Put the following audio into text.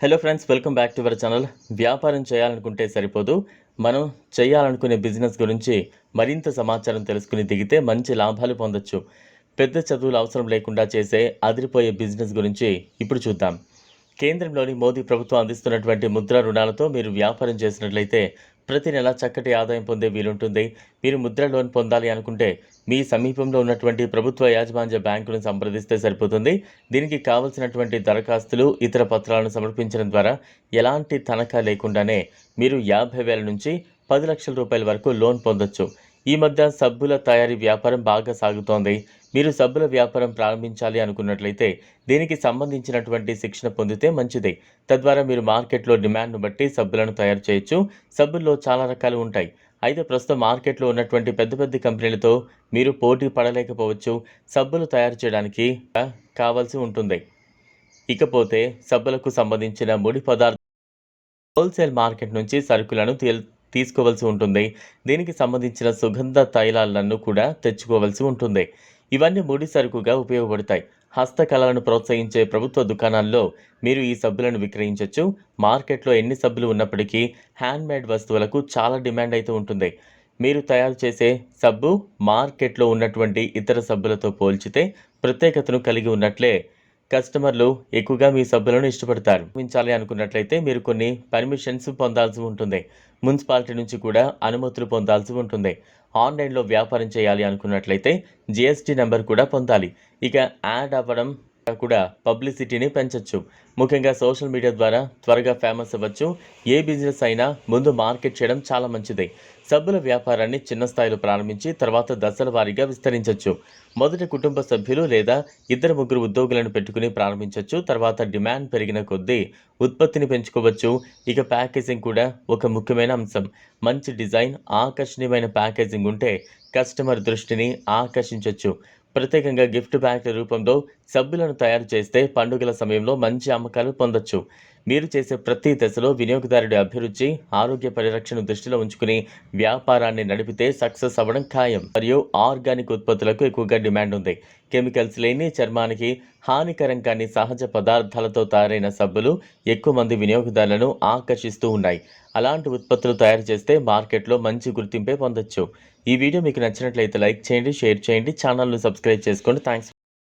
Hello friends welcome back to our channel వ్యాపారం చేయాలనుకుంటే సరిపోదు. మనం చేయాలనుకునే బిజినెస్ గురించి మరింత సమాచారం తెలుసుకుని దిగితే మంచి లాభాలు పొందొచ్చు. పెద్ద చదువులు అవసరం లేకుండా చేసే అదిరిపోయే బిజినెస్ గురించి ఇప్పుడు చూద్దాం. కేంద్రంలోని మోదీ ప్రభుత్వం అందిస్తున్నటువంటి ముద్ర రుణాలతో మీరు వ్యాపారం చేసినట్లయితే ప్రతి నెల చక్కటి ఆదాయం పొందే వీలుంటుంది. మీరు ముద్ర లోన్ పొందాలి అనుకుంటే మీ సమీపంలో ఉన్నటువంటి ప్రభుత్వ యాజమాన్య బ్యాంకును సంప్రదిస్తే సరిపోతుంది. దీనికి కావలసినటువంటి దరఖాస్తులు ఇతర పత్రాలను సమర్పించడం ద్వారా ఎలాంటి తనఖా లేకుండానే మీరు యాభై వేల నుంచి పది లక్షల రూపాయల వరకు లోన్ పొందొచ్చు. ఈ మధ్య సబ్బుల తయారీ వ్యాపారం బాగా సాగుతోంది. మీరు సబ్బుల వ్యాపారం ప్రారంభించాలి అనుకున్నట్లయితే దీనికి సంబంధించినటువంటి శిక్షణ పొందితే మంచిది. తద్వారా మీరు మార్కెట్లో డిమాండ్ను బట్టి సబ్బులను తయారు చేయొచ్చు. సబ్బుల్లో చాలా రకాలు ఉంటాయి. అయితే ప్రస్తుతం మార్కెట్లో ఉన్నటువంటి పెద్ద పెద్ద కంపెనీలతో మీరు పోటీ పడలేకపోవచ్చు. సబ్బులు తయారు చేయడానికి కావాల్సి ఉంటుంది. ఇకపోతే సబ్బులకు సంబంధించిన ముడి పదార్థ హోల్సేల్ మార్కెట్ నుంచి సరుకులను తేల్ తీసుకోవాల్సి ఉంటుంది. దీనికి సంబంధించిన సుగంధ తైలాలను కూడా తెచ్చుకోవాల్సి ఉంటుంది. ఇవన్నీ ముడి సరుకుగా ఉపయోగపడతాయి. హస్తకళలను ప్రోత్సహించే ప్రభుత్వ దుకాణాల్లో మీరు ఈ సబ్బులను విక్రయించవచ్చు మార్కెట్లో ఎన్ని సబ్బులు ఉన్నప్పటికీ హ్యాండ్మేడ్ వస్తువులకు చాలా డిమాండ్ అయితే ఉంటుంది. మీరు తయారు చేసే సబ్బు మార్కెట్లో ఉన్నటువంటి ఇతర సబ్బులతో పోల్చితే ప్రత్యేకతను కలిగి ఉన్నట్లే కస్టమర్లు ఎక్కువగా మీ సబ్బులను ఇష్టపడతారు. ఉంచాలి అనుకున్నట్లయితే మీరు కొన్ని పర్మిషన్స్ పొందాల్సి ఉంటుంది. మున్సిపాలిటీ నుంచి కూడా అనుమతులు పొందాల్సి ఉంటుంది. ఆన్లైన్లో వ్యాపారం చేయాలి అనుకున్నట్లయితే జిఎస్టీ నెంబర్ కూడా పొందాలి. ఇక యాడ్ అవ్వడం కూడా పబ్లిసిటీని పెంచవచ్చు ముఖ్యంగా సోషల్ మీడియా ద్వారా త్వరగా ఫేమస్ అవ్వచ్చు. ఏ బిజినెస్ అయినా ముందు మార్కెట్ చేయడం చాలా మంచిది. సబ్బుల వ్యాపారాన్ని చిన్న స్థాయిలో ప్రారంభించి తర్వాత దశల వారీగా విస్తరించవచ్చు మొదటి కుటుంబ సభ్యులు లేదా ఇద్దరు ముగ్గురు ఉద్యోగులను పెట్టుకుని ప్రారంభించవచ్చు తర్వాత డిమాండ్ పెరిగిన కొద్దీ ఉత్పత్తిని పెంచుకోవచ్చు. ఇక ప్యాకేజింగ్ కూడా ఒక ముఖ్యమైన అంశం. మంచి డిజైన్ ఆకర్షణీయమైన ప్యాకేజింగ్ ఉంటే కస్టమర్ దృష్టిని ఆకర్షించవచ్చు ప్రత్యేకంగా గిఫ్ట్ బ్యాంకుల రూపంలో సబ్బులను తయారు చేస్తే పండుగల సమయంలో మంచి అమ్మకాలు పొందొచ్చు. మీరు చేసే ప్రతి దశలో వినియోగదారుడి అభిరుచి ఆరోగ్య పరిరక్షణ దృష్టిలో ఉంచుకుని వ్యాపారాన్ని నడిపితే సక్సెస్ అవ్వడం ఖాయం. మరియు ఆర్గానిక్ ఉత్పత్తులకు ఎక్కువగా డిమాండ్ ఉంది. కెమికల్స్ లేని చర్మానికి హానికరం కాని సహజ పదార్థాలతో తయారైన సబ్బులు ఎక్కువ మంది వినియోగదారులను ఆకర్షిస్తూ ఉన్నాయి. అలాంటి ఉత్పత్తులు తయారు చేస్తే మార్కెట్లో మంచి గుర్తింపే పొందొచ్చు. ఈ వీడియో మీకు నచ్చినట్లయితే లైక్ చేయండి షేర్ చేయండి ఛానల్ను సబ్స్క్రైబ్ చేసుకోండి. థ్యాంక్స్